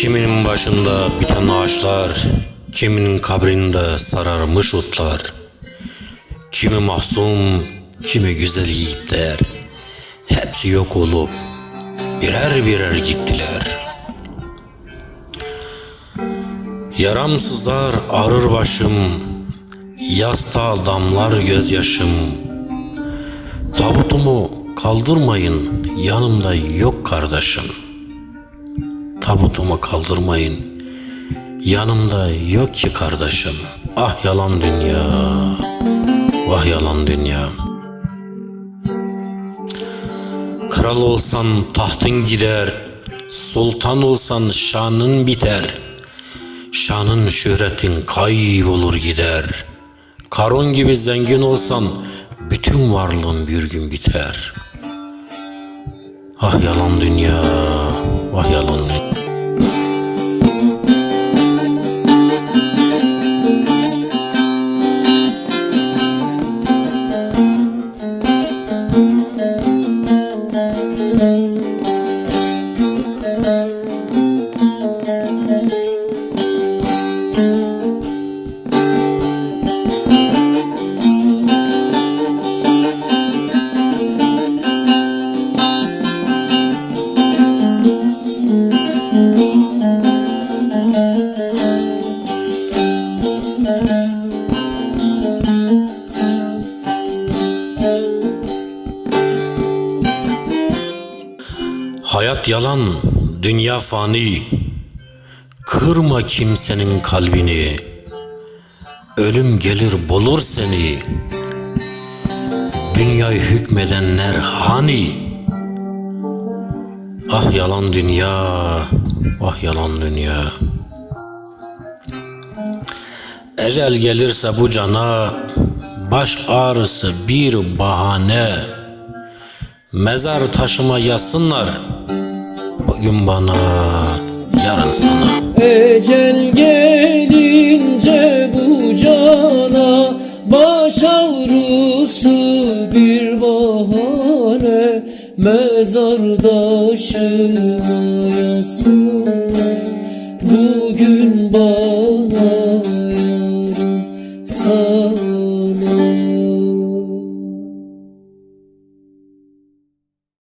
Kiminin başında biten ağaçlar, kiminin kabrinde sararmış otlar. Kimi mahzun, kimi güzel yiğitler. Hepsi yok olup birer birer gittiler. Yaramsızlar ağrır başım, yasta damlar gözyaşım. Tabutumu kaldırmayın, yanımda yok kardeşim.'' Tabutumu kaldırmayın. Yanımda yok ki kardeşim. Ah yalan dünya. Vah yalan dünya. Kral olsan tahtın gider Sultan olsan şanın biter. Şanın şöhretin kaybolur gider. Karun gibi zengin olsan Bütün varlığın bir gün biter. Ah yalan dünya Vah yalan dünya Hayat yalan, dünya fani. Kırma kimsenin kalbini. Ölüm gelir bulur seni. Dünyayı hükmedenler hani? Ah yalan dünya, ah yalan dünya. Ecel gelirse bu cana, baş ağrısı bir bahane. Mezar taşıma yazsınlar Bugün bana yarın sana. Ecel gelince bu cana Baş ağrısı bir bahane Mezardaşıma yazsınlar Bugün bana yarın sana